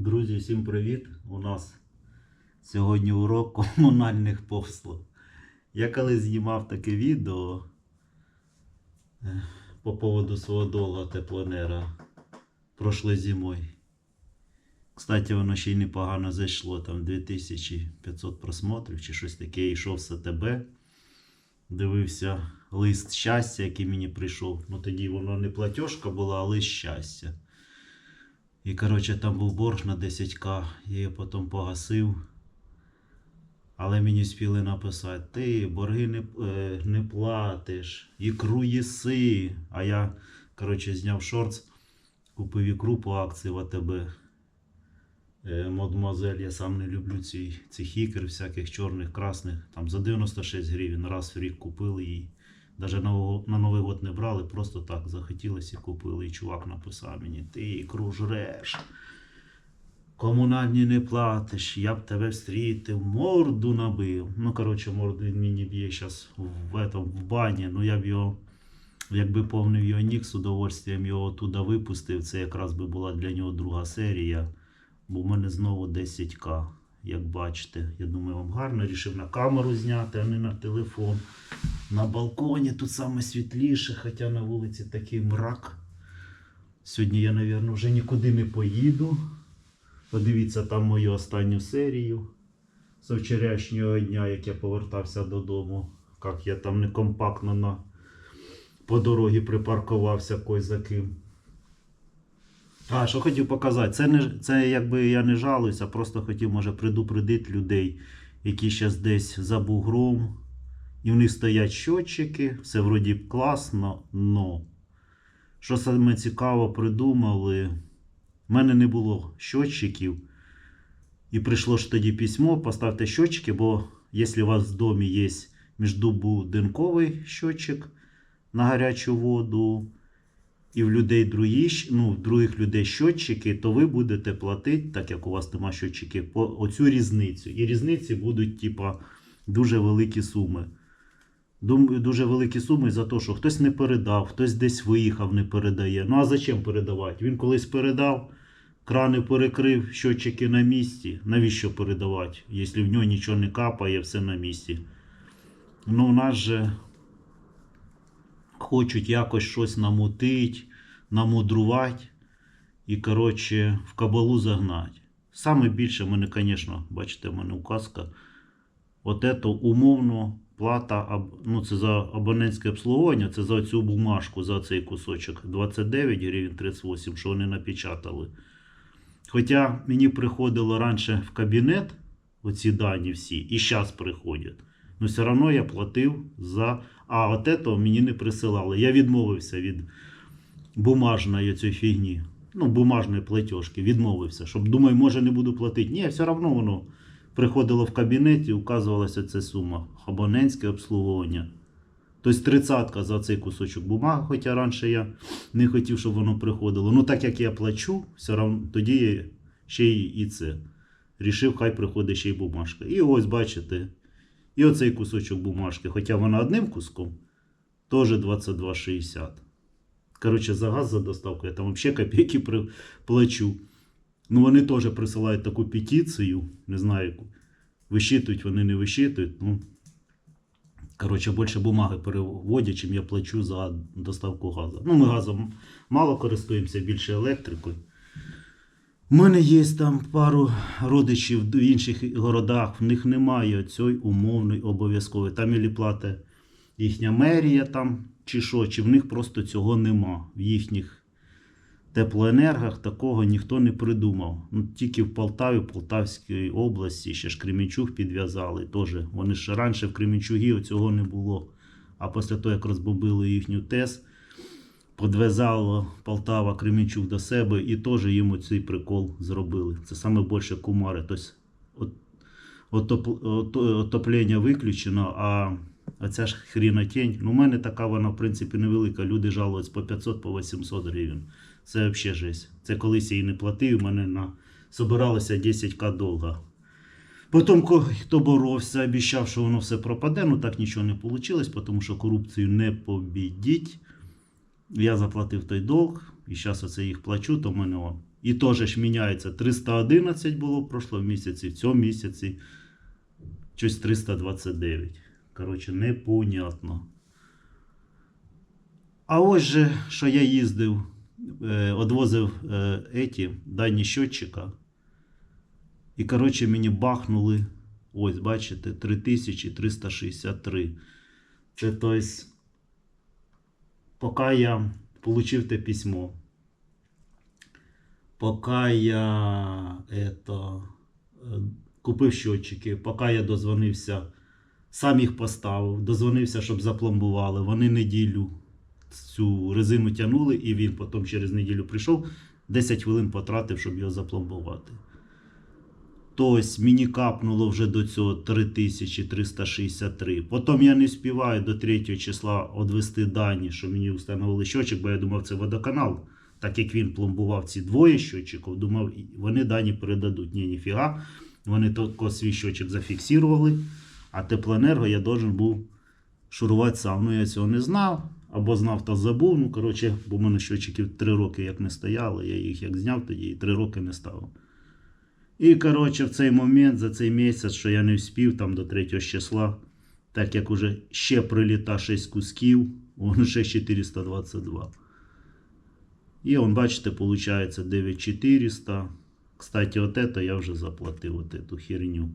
Друзі, всім привіт! У нас сьогодні урок комунальних послуг. Я коли знімав таке відео е, по поводу свого долга теплонера прошлої зимою. Кстати, воно ще й непогано зайшло, там 2500 просмотрів чи щось таке. Я йшов з АТБ, дивився лист щастя, який мені прийшов. Ну тоді воно не платіжка була, а лист щастя. І, коротше, там був борг на 10к, я його потім погасив. Але мені спіли написати, ти борги не, е, не платиш, ікру їси. А я, коротше, зняв шортс, купив ікру по акції в АТБ. Е, Мадмуазель, я сам не люблю ці, цих ікр, всяких чорних, красних. Там за 96 гривень раз в рік купили її. Даже на, Новий год не брали, просто так захотілося і купили. І чувак написав мені, ти ікру жреш. Комунальні не платиш, я б тебе встрітив, морду набив. Ну, коротше, морду він мені б'є зараз в, в бані. Ну я б його, якби повнив його нік з удовольствием його туди випустив. Це якраз би була для нього друга серія. Бо в мене знову 10к, як бачите. Я думаю, вам гарно рішив на камеру зняти, а не на телефон. На балконі тут саме світліше, хоча на вулиці такий мрак. Сьогодні я, мабуть, вже нікуди не поїду. Подивіться там мою останню серію з вчорашнього дня, як я повертався додому. Як я там некомпактно на... по дорозі припаркувався кой за ким. А, що хотів показати, це, не, це якби я не жалуюся, просто хотів, може, предупредити людей, які зараз десь за бугром, і в них стоять щотчики, все вроді класно, но. Що саме цікаво придумали, в мене не було щотчиків, і прийшло ж тоді письмо, поставте щотчики, бо якщо у вас в домі є міждобудинковий щотчик на гарячу воду, і в людей другі, ну, в других людей щотчики, то ви будете платити, так як у вас нема щотчиків, по оцю різницю. І різниці будуть, типа, дуже великі суми. Дум- Дуже великі суми за те, що хтось не передав, хтось десь виїхав, не передає. Ну а зачем передавати? Він колись передав, крани перекрив, щотчики на місці. Навіщо передавати, якщо в нього нічого не капає, все на місці. Ну, у нас же хочуть якось щось намутить, намудрувати і, коротше, в кабалу загнати. Саме більше мене, звісно, бачите, в мене указка. От це умовно плата, ну це за абонентське обслуговування, це за цю бумажку, за цей кусочок 29 гривень 38, що вони напечатали. Хоча мені приходило раніше в кабінет оці дані всі, і зараз приходять. Ну, все одно я платив за. А от этого мені не присилали. Я відмовився від бумажної цієї фігні. Ну, бумажної платіжки, відмовився. Щоб думаю, може не буду платити. Ні, все одно воно приходило в кабінеті, указувалася ця сума. Абонентське обслуговування. Тобто тридцятка за цей кусочок бумаги, хоча раніше я не хотів, щоб воно приходило. Ну, так як я плачу, все одно тоді я ще і це. Рішив, хай приходить ще й бумажка. І ось бачите. І оцей кусочок бумажки, хоча вона одним куском, теж 22,60. Коротше, за газ за доставку я там взагалі копійки плачу. Ну, вони теж присилають таку петицію, не знаю, яку. Вищитують вони не вищитують. Ну, коротше, більше бумаги переводять, чим я плачу за доставку газу. Ну, ми газом мало користуємося, більше електрикою. У мене є там пару родичів в інших городах, в них немає цієї умовної обов'язкової. Там ілі платить їхня мерія там, чи що, чи в них просто цього нема. В їхніх теплоенергах такого ніхто не придумав. Ну, тільки в Полтаві, в Полтавській області, ще ж Кремінчуг підв'язали. Теж. Вони ж раніше в Кремінчугі цього не було. А після того, як розбомбили їхню ТЕС, подвязало Полтава Кременчук до себе і теж їм цей прикол зробили. Це саме більше кумари. Тобто от, отоп, отоплення виключено, а оця ж хрінотень, ну, у мене така вона, в принципі, невелика. Люди жалуються по 500 по 800 гривень. Це взагалі жесть. Це колись я її не платив, у мене на... собиралося 10к довга. Потім, хто боровся, обіцяв, що воно все пропаде, ну так нічого не вийшло, тому що корупцію не побідіть. Я заплатив той долг, І зараз оце їх плачу, то в мене он. І теж ж міняється. 311 було в прошлому місяці, в цьому місяці щось 329. Коротше, непонятно. А ось же, що я їздив, е, одвозив е, еті, дані щотчика. І, коротше, мені бахнули, ось, бачите, 3363. Це тобто, поки я отримав те письмо, поки я это, е, купив щотчики, поки я дозвонився, сам їх поставив, дозвонився, щоб запломбували. Вони неділю цю резину тягнули, і він потім через неділю прийшов, 10 хвилин потратив, щоб його запломбувати. Тобто мені капнуло вже до цього 3363. Потім я не співаю до 3 числа одвести дані, що мені встановили щочик, бо я думав, це водоканал. Так як він пломбував ці двоє щочиків, думав, вони дані передадуть. Ні, ніфіга. Вони тільки свій щочик зафіксували, а теплоенерго я должен був шурувати сам. Ну я цього не знав. Або знав, та забув. Ну, коротше, бо в мене щочиків 3 роки як не стояли, я їх як зняв тоді і 3 роки не ставив. І, коротше, в цей момент, за цей місяць, що я не вспів там до 3 числа, так як уже ще приліта 6 кусків, воно ще 422. І он, бачите, виходить 9400. Кстати, от это я вже заплатив, от эту херню.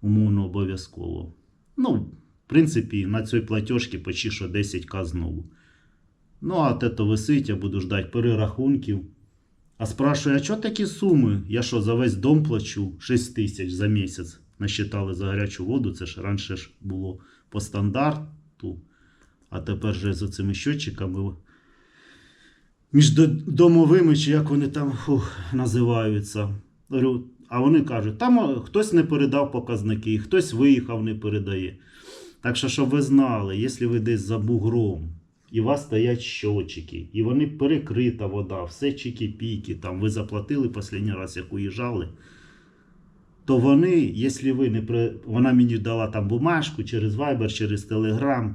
Умовно обов'язково. Ну, в принципі, на цій платіжці почти що 10к знову. Ну, а от это висить, я буду ждати перерахунків. А спрашиваю, а чого такі суми? Я що, за весь дом плачу 6 тисяч за місяць. Насчитали за гарячу воду. Це ж раніше ж було по стандарту. А тепер же з цими щотчиками між домовими, чи як вони там фух, називаються. А вони кажуть, там хтось не передав показники, хтось виїхав, не передає. Так що, щоб ви знали, якщо ви десь за бугром, і у вас стоять щотчики, і вони перекрита вода, все чики-піки, там ви заплатили останній раз, як уїжджали, то вони, якщо ви не при... вона мені дала там бумажку через Viber, через Telegram,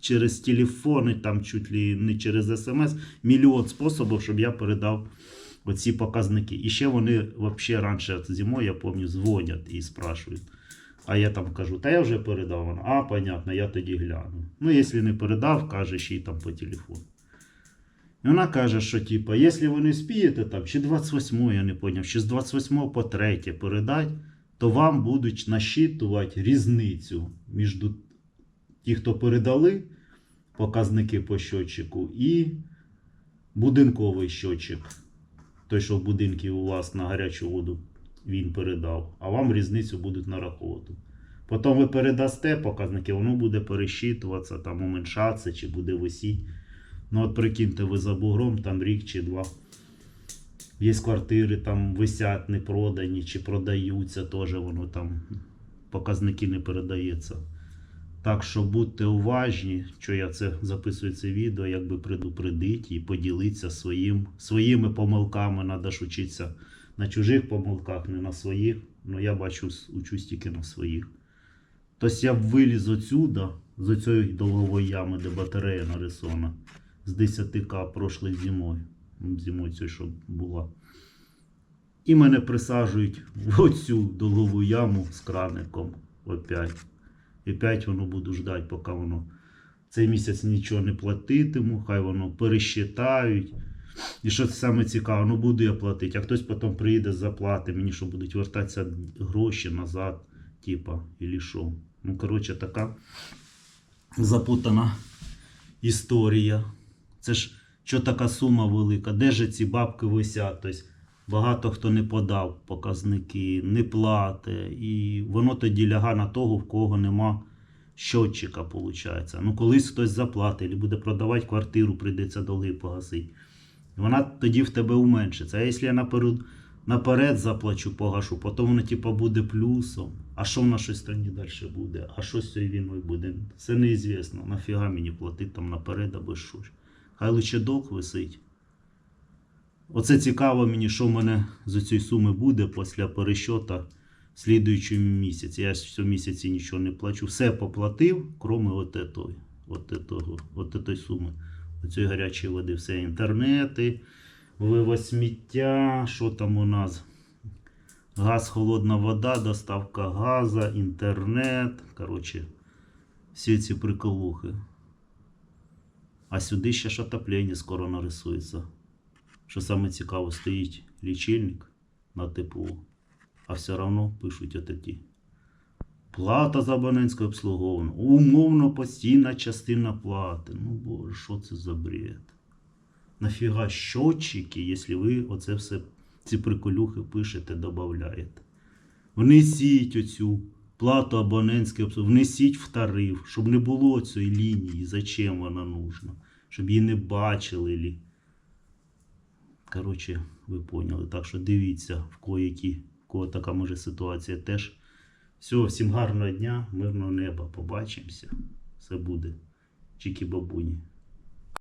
через телефони, там чуть ли не через смс, мільйон способів, щоб я передав оці показники. І ще вони взагалі раніше зимою, я пам'ятаю, дзвонять і спрашують. А я там кажу, та я вже передав. Вона, а, понятно, я тоді гляну. Ну, якщо не передав, каже ще й там по телефону. І вона каже, що типа, якщо ви не спієте там, чи 28, я не поняв, чи з 28 по 3 передати, то вам будуть насчитувати різницю між ті, хто передали показники по щотчику, і будинковий щотчик. Той, що в будинку у вас на гарячу воду він передав, а вам різницю будуть нараховувати. Потім ви передасте показники, воно буде пересчитуватися, там уменшатися чи буде висіти. Ну, от прикиньте, ви за бугром там рік чи два. Є квартири, там висять не продані чи продаються, теж воно там показники не передаються. Так що будьте уважні, що я це записую це відео, якби предупредити і поділитися своїм, своїми помилками. Треба ж учитися на чужих помилках, не на своїх. Ну я бачу, учусь тільки на своїх. Тобто я виліз отсюда, з цієї долгової ями, де батарея нарисована, з 10к прошлої зимою. Зимою цією, що була. І мене присаджують в оцю долгову яму з краником опять. Опять воно буду ждати, поки воно цей місяць нічого не платитиму, хай воно пересчитають. І що це саме цікаво, ну буду я платити, а хтось потім приїде заплати, мені що будуть вертатися гроші назад, типа, і що. Ну, коротше, така запутана історія. Це ж що така сума велика? Де ж ці бабки висять? Тобто, багато хто не подав показники, не платить. І воно тоді ляга на того, в кого нема щотчика, виходить. Ну, колись хтось заплатить, буде продавати квартиру, прийдеться долги погасити. Вона тоді в тебе уменшиться. А якщо я наперед, наперед заплачу, погашу, потім воно типу, буде плюсом. А що в нашій країні далі буде? А що з цією війною буде? Це неізвісно. Нафіга мені платити там наперед або що ж. Хай лише долг висить. Оце цікаво мені, що в мене з цієї суми буде після перещота в слідуючому місяці. Я цьому місяці нічого не плачу. Все поплатив, крім от етої, от етого, от етої суми. Оцієї гарячої води, все інтернети, вивоз сміття, що там у нас? Газ, холодна вода, доставка газу, інтернет. Коротше, всі ці приколухи. А сюди ще ж отоплення скоро нарисується. Що саме цікаво, стоїть лічильник на тепло, а все одно пишуть отакі. Плата за абонентське обслуговування. Умовно постійна частина плати. Ну боже, що це за бред? Нафіга щотчики, якщо ви оце все, ці приколюхи пишете, додаєте. Внесіть оцю плату абонентське обслуговування, внесіть в тариф, щоб не було цієї лінії, зачем вона нужна, щоб її не бачили. Коротше, ви поняли. Так що дивіться, в кого які, в кого така може ситуація теж. Все, всім гарного дня, мирного неба. Побачимося. Все буде. Чікі бабуні.